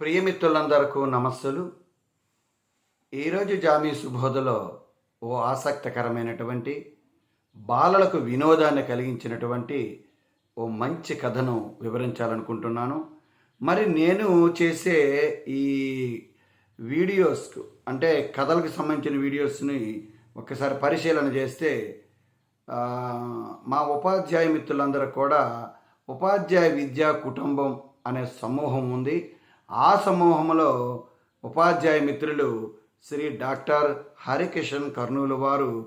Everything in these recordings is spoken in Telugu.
ప్రియమిత్రులందరకు నమస్సులు. ఈరోజు జామీ సుబోధలో ఓ ఆసక్తికరమైనటువంటి బాలలకు వినోదాన్ని కలిగించినటువంటి ఓ మంచి కథను వివరించాలనుకుంటున్నాను. మరి నేను చేసే ఈ వీడియోస్కు అంటే కథలకు సంబంధించిన వీడియోస్ని ఒక్కసారి పరిశీలన చేస్తే మా ఉపాధ్యాయ మిత్రులందరూ కూడా ఉపాధ్యాయ విద్యా కుటుంబం అనే సమూహం ఉంది. ఆ సమూహంలో ఉపాధ్యాయ మిత్రులు శ్రీ డాక్టర్ హరికిషన్ కర్నూలు వారు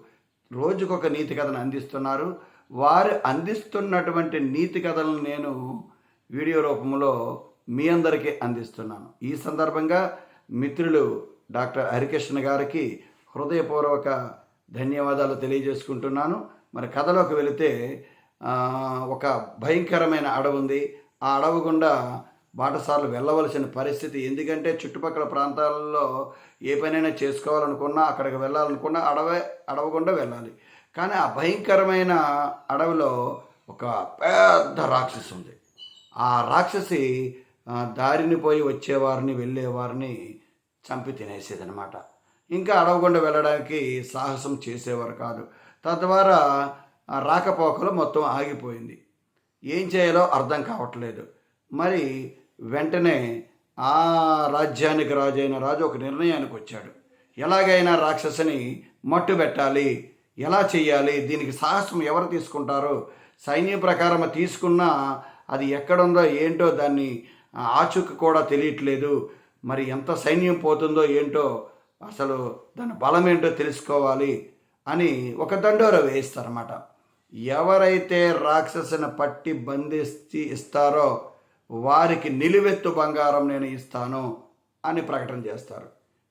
రోజుకొక నీతి కథను అందిస్తున్నారు. వారు అందిస్తున్నటువంటి నీతి కథలను నేను వీడియో రూపంలో మీ అందరికీ అందిస్తున్నాను. ఈ సందర్భంగా మిత్రులు డాక్టర్ హరికృష్ణ గారికి హృదయపూర్వక ధన్యవాదాలు తెలియజేసుకుంటున్నాను. మరి కథలోకి వెళితే ఒక భయంకరమైన అడవి ఉంది. ఆ అడవి గుండా బాటసార్లు వెళ్ళవలసిన పరిస్థితి. ఎందుకంటే చుట్టుపక్కల ప్రాంతాలలో ఏ పనైనా చేసుకోవాలనుకున్నా అక్కడికి వెళ్ళాలనుకున్నా అడవే అడవకుండా వెళ్ళాలి. కానీ ఆ భయంకరమైన అడవిలో ఒక పెద్ద రాక్షసి ఉంది. ఆ రాక్షసి దారిని పోయి వచ్చేవారిని వెళ్ళేవారిని చంపి తినేసేదనమాట ఇంకా అడవకుండా వెళ్ళడానికి సాహసం చేసేవారు కాదు. తద్వారా రాకపోకలు మొత్తం ఆగిపోయింది. ఏం చేయాలో అర్థం కావట్లేదు. మరి వెంటనే ఆ రాజ్యానికి రాజు అయిన రాజు ఒక నిర్ణయానికి వచ్చాడు. ఎలాగైనా రాక్షసుని మట్టు పెట్టాలి. ఎలా చేయాలి దీనికి సాహసం ఎవరు తీసుకుంటారో? సైన్యం ప్రకారం తీసుకున్నా అది ఎక్కడుందో ఏంటో దాన్ని ఆచూక కూడా తెలియట్లేదు. మరి ఎంత సైన్యం పోతుందో ఏంటో అసలు దాని బలం ఏంటో తెలుసుకోవాలి అని ఒక దండోర వేయిస్తారన్నమాట. ఎవరైతే రాక్షసుని పట్టి బంధిస్తి ఇస్తారో వారికి నిలువెత్తు బంగారం నేను ఇస్తాను అని ప్రకటన చేస్తారు.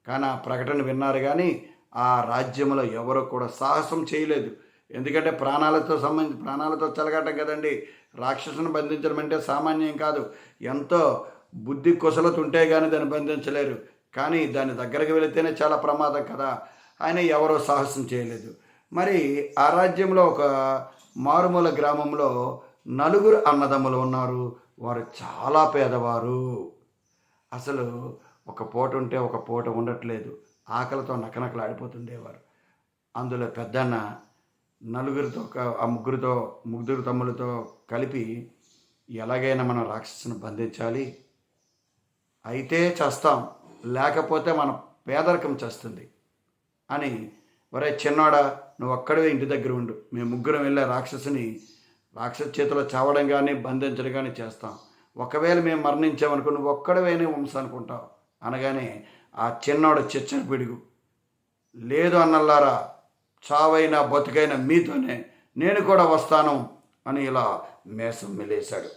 కానీ ఆ ప్రకటన విన్నారు కానీ ఆ రాజ్యంలో ఎవరు కూడా సాహసం చేయలేదు. ఎందుకంటే ప్రాణాలతో సంబంధించి ప్రాణాలతో చెలగటం కదండి. రాక్షసును బంధించడం అంటే సామాన్యం కాదు. ఎంతో బుద్ధి కుశలత ఉంటే కానీ దాన్ని బంధించలేరు. కానీ దాని దగ్గరకు వెళితేనే చాలా ప్రమాదం కదా. ఆయన ఎవరో సాహసం చేయలేదు. మరి ఆ రాజ్యంలో ఒక మారుమూల గ్రామంలో నలుగురు అన్నదమ్ములు ఉన్నారు. వారు చాలా పేదవారు. అసలు ఒక పూట ఉంటే ఒక పూట ఉండట్లేదు. ఆకలితో నకనకలాడిపోతుండేవారు అందులో పెద్దన్న నలుగురితో ఆ ముగ్గురితో ముగ్గురు తమ్ములతో కలిపి ఎలాగైనా మనం రాక్షసుని బంధించాలి. అయితే చేస్తాం. లేకపోతే మన పేదరికం చేస్తుంది అని ఒరే చిన్నోడా నువ్వు అక్కడే ఇంటి దగ్గర ఉండు. మేము ముగ్గురం వెళ్ళే రాక్షసుని రాక్షస చేతిలో చావడం కానీ బంధించడం కానీ చేస్తాం. ఒకవేళ మేము మరణించామనుకో నువ్వు ఒక్కడవైనా వంశ అనుకుంటావు. అనగానే ఆ చిన్నోడు చిచ్చని పిడుగు. లేదు అన్నల్లారా చావైనా బతుకైనా మీతోనే నేను కూడా వస్తాను అని ఇలా మేసం మెలేశాడు.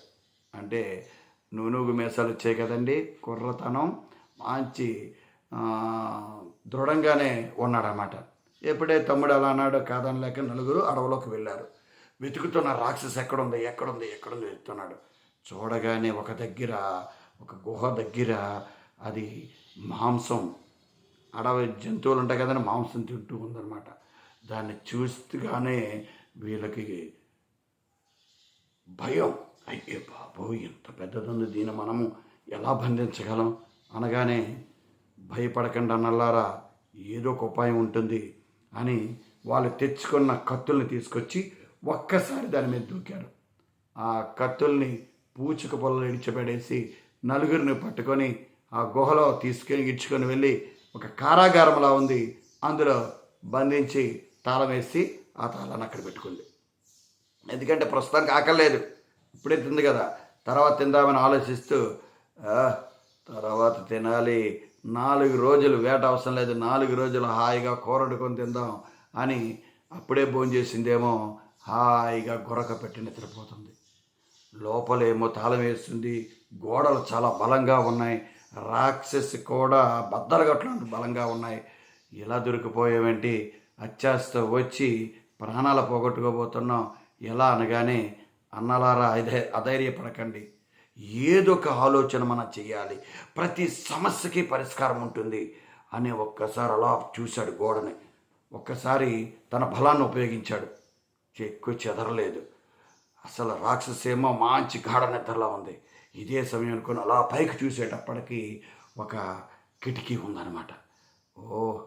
అంటే నూనూగు మేసాలు వచ్చాయి కదండి కుర్రతనం మంచి దృఢంగానే ఉన్నాడనమాట ఎప్పుడే తమ్ముడు అలా అన్నాడో కాదని లేక నలుగురు అడవిలోకి వెళ్ళారు. వెతుకుతున్న రాక్షసు ఎక్కడుంది ఎక్కడుంది ఎక్కడుంది వెతుకుతున్నాడు. చూడగానే ఒక దగ్గర ఒక గుహ దగ్గర అది మాంసం అడవి జంతువులు ఉంటాయి కదండి మాంసం తింటూ ఉందన్నమాట. దాన్ని చూస్తూగానే వీళ్ళకి భయం. అయ్యే బాబు ఎంత పెద్దదుంది దీన్ని మనము ఎలా బంధించగలం? అనగానే భయపడకండి అన్నల్లారా ఏదో ఒక ఉపాయం ఉంటుంది అని వాళ్ళు తెచ్చుకున్న కత్తుల్ని తీసుకొచ్చి ఒక్కసారి దాని మీద దూకారు ఆ కత్తుల్ని పూచిక పొలలో ఇడిచిపెడేసి నలుగురిని పట్టుకొని ఆ గుహలో తీసుకొని ఇడ్చుకొని వెళ్ళి ఒక కారాగారంలా ఉంది. అందులో బంధించి తాళం వేసి ఆ తాళాన్ని అక్కడ పెట్టుకుంది. ఎందుకంటే ప్రస్తుతానికి ఆకలేదు ఇప్పుడే తింది కదా. తర్వాత తిందామని ఆలోచిస్తూ తర్వాత తినాలి. నాలుగు రోజులు వేట అవసరం లేదు. నాలుగు రోజులు హాయిగా కూరడుకొని తిందాం అని అప్పుడే భోజనం చేసిందేమో హాయిగా గొరక పెట్టి నిద్రపోతుంది. లోపలేమో తాళం వేస్తుంది. గోడలు చాలా బలంగా ఉన్నాయి. రాక్షసి కూడా బద్దలగట్లు బలంగా ఉన్నాయి. ఇలా దొరికిపోయామంటే అత్యాస్తో వచ్చి ప్రాణాలు పోగొట్టుకోబోతున్నాం. ఎలా అనగానే అన్నలారా అధై అధైర్యపడకండి. ఏదో ఒక ఆలోచన మనం చేయాలి ప్రతి సమస్యకి పరిష్కారం ఉంటుంది అని ఒక్కసారి అలా చూశాడు గోడని. ఒక్కసారి తన బలాన్ని ఉపయోగించాడు. చెక్కు చెదరలేదు. అసలు రాక్షసేమో మంచి గాఢ నిద్రలా ఉంది. ఇదే సమయం అనుకుని అలా పైకి చూసేటప్పటికి ఒక కిటికీ ఉందన్నమాట. ఓ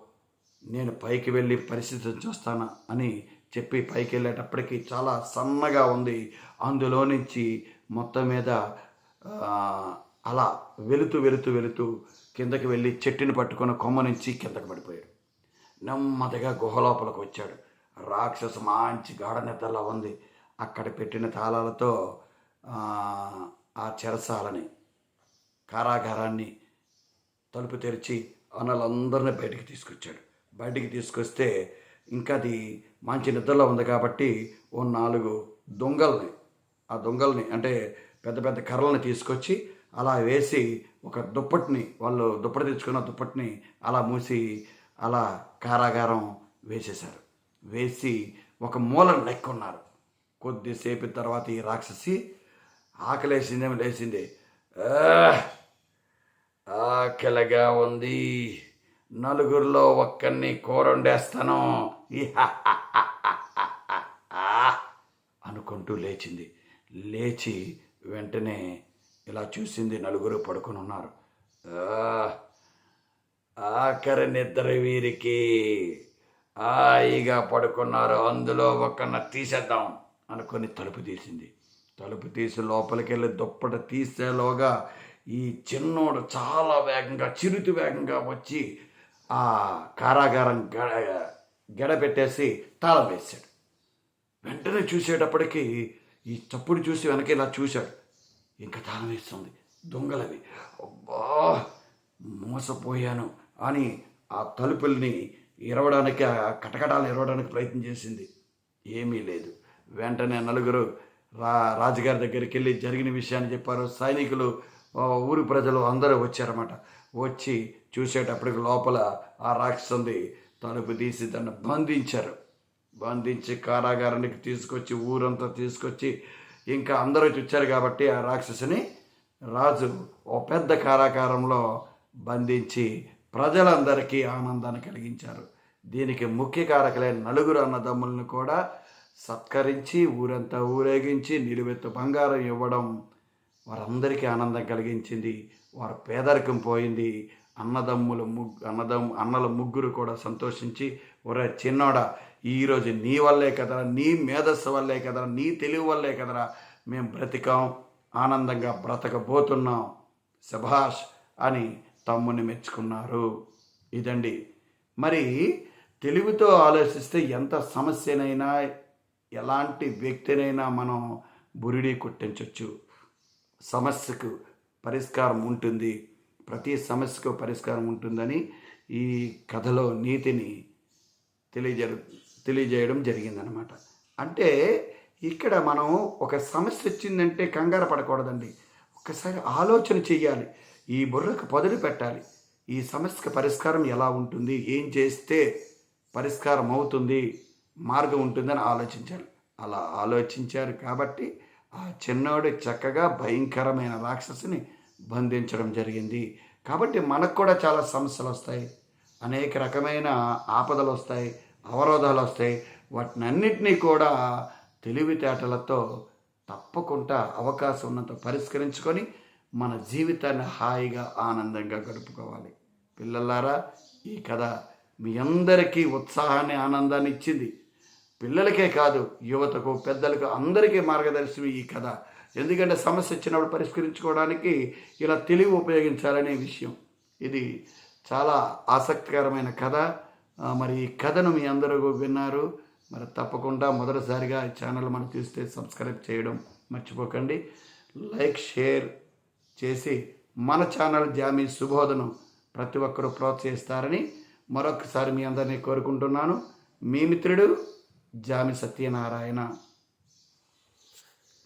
నేను పైకి వెళ్ళి పరిస్థితిని చూస్తాను అని చెప్పి పైకి వెళ్ళేటప్పటికి చాలా సన్నగా ఉంది. అందులో నుంచి మొత్తం మీద అలా వెలుతూ వెలుతూ వెళుతూ కిందకి వెళ్ళి చెట్టుని పట్టుకున్న కొమ్మ నుంచి కిందకి పడిపోయాడు. నెమ్మదిగా గుహలోపలికి వచ్చాడు. రాక్షసు మంచి గాఢ ఉంది. అక్కడ పెట్టిన తాళాలతో ఆ, చెరసాలని కారాగారాన్ని తలుపు తెరిచి అన్నలందరినీ బయటికి తీసుకొచ్చాడు. బయటికి తీసుకొస్తే ఇంకా అది మంచి నిద్రలో ఉంది కాబట్టి ఓ నాలుగు దొంగల్ని ఆ దొంగల్ని అంటే పెద్ద పెద్ద కర్రల్ని తీసుకొచ్చి అలా వేసి ఒక దుప్పటిని వాళ్ళు దుప్పటి తెచ్చుకున్న దుప్పటిని అలా మూసి అలా కారాగారం వేసేశారు. వేసి ఒక మూలను నెక్కున్నారు కొద్దిసేపు తర్వాత ఈ రాక్షసి ఆకలేసిందేమో లేచింది. ఆకలిగా ఉంది. నలుగురిలో ఒక్కరిని కూరండేస్తాను. అనుకుంటూ లేచింది. లేచి వెంటనే ఇలా చూసింది నలుగురు పడుకుని ఉన్నారు. "ఆ, ఆఖరి నిద్ర వీరికి. హాయిగా పడుకున్నారు. అందులో ఒక్కన తీసేద్దాం అనుకొని తలుపు తీసింది. తలుపు తీసి లోపలికి వెళ్ళి దుప్పట తీసేలోగా ఈ చిన్నోడు చాలా వేగంగా చిరుతి వేగంగా వచ్చి ఆ కారాగారం గడ గడపెట్టేసి తాళం వేశాడు. వెంటనే చూసేటప్పటికి ఈ చప్పుడు చూసి వెనక ఇలా చూశాడు. ఇంకా తాళం వేస్తుంది. దొంగలవి. అబ్బా! మోసపోయాను అని ఆ తలుపుల్ని ఇరవడానికి కటకటాలు ఇరవడానికి ప్రయత్నం చేసింది. ఏమీ లేదు. వెంటనే నలుగురు రా రాజుగారి దగ్గరికి వెళ్ళి జరిగిన విషయాన్ని చెప్పారు. సైనికులు ఊరి ప్రజలు అందరూ వచ్చారన్నమాట. వచ్చి చూసేటప్పటికి లోపల ఆ రాక్షసుంది తలుపు తీసి దాన్ని బంధించారు. బంధించి కారాగారానికి తీసుకొచ్చి ఊరంతా తీసుకొచ్చి ఇంకా అందరూ చూచారు కాబట్టి ఆ రాక్షసుని రాజు ఓ పెద్ద కారాగారంలో బంధించి ప్రజలందరికీ ఆనందాన్ని కలిగించారు. దీనికి ముఖ్య కారకులైన నలుగురు అన్నదమ్ములను కూడా సత్కరించి ఊరంతా ఊరేగించి నిలువెత్తు బంగారం ఇవ్వడం వారందరికీ ఆనందం కలిగించింది. వారి పేదరికం పోయింది. అన్నదమ్ములు ముగ్గు అన్నదమ్ము అన్నల ముగ్గురు కూడా సంతోషించి ఒరే చిన్నోడా ఈరోజు నీ వల్లే కదరా నీ మేధస్సు వల్లే కదరా నీ తెలివి వల్లే కదరా మేము బ్రతికాం ఆనందంగా బ్రతకబోతున్నాం శభాష్ అని తమ్ముని మెచ్చుకున్నారు. ఇదండి. మరి తెలివితో ఆలోచిస్తే ఎంత సమస్యనైనా ఎలాంటి వ్యక్తినైనా మనం బురిడి కొట్టించవచ్చు సమస్యకు పరిష్కారం ఉంటుంది. ప్రతి సమస్యకు పరిష్కారం ఉంటుందని ఈ కథలో నీతిని తెలియజే తెలియజేయడం జరిగిందనమాట. అంటే ఇక్కడ మనం ఒక సమస్య వచ్చిందంటే కంగారు పడకూడదండి. ఒకసారి ఆలోచన చెయ్యాలి. ఈ బుర్రకు పదులు పెట్టాలి. ఈ సమస్యకు పరిష్కారం ఎలా ఉంటుంది? ఏం చేస్తే పరిష్కారం అవుతుంది? మార్గం ఉంటుందని ఆలోచించాలి. అలా ఆలోచించారు కాబట్టి ఆ చిన్నోడు చక్కగా భయంకరమైన రాక్షసుని బంధించడం జరిగింది. కాబట్టి మనకు కూడా చాలా సమస్యలు వస్తాయి. అనేక రకమైన ఆపదలు వస్తాయి అవరోధాలు వస్తాయి. వాటినన్నిటినీ కూడా తెలివితేటలతో తప్పకుండా అవకాశం ఉన్నంత పరిష్కరించుకొని మన జీవితాన్ని హాయిగా ఆనందంగా గడుపుకోవాలి. పిల్లలారా ఈ కథ మీ అందరికీ ఉత్సాహాన్ని ఆనందాన్ని ఇచ్చింది. పిల్లలకే కాదు యువతకు పెద్దలకు అందరికీ మార్గదర్శనం ఈ కథ. ఎందుకంటే సమస్య వచ్చినప్పుడు పరిష్కరించుకోవడానికి ఇలా తెలివి ఉపయోగించాలనే విషయం. ఇది చాలా ఆసక్తికరమైన కథ. మరి ఈ కథను మీ అందరూ విన్నారు. మరి తప్పకుండా మొదటిసారిగా ఈ ఛానల్ మనం చూస్తే సబ్స్క్రైబ్ చేయడం మర్చిపోకండి. లైక్ షేర్ చేసి మన ఛానల్ జామీ సుబోధను ప్రతి ఒక్కరూ ప్రోత్సహిస్తారని మరొకసారి మీ అందరినీ కోరుకుంటున్నాను. మీ మిత్రుడు జామి సత్యనారాయణ.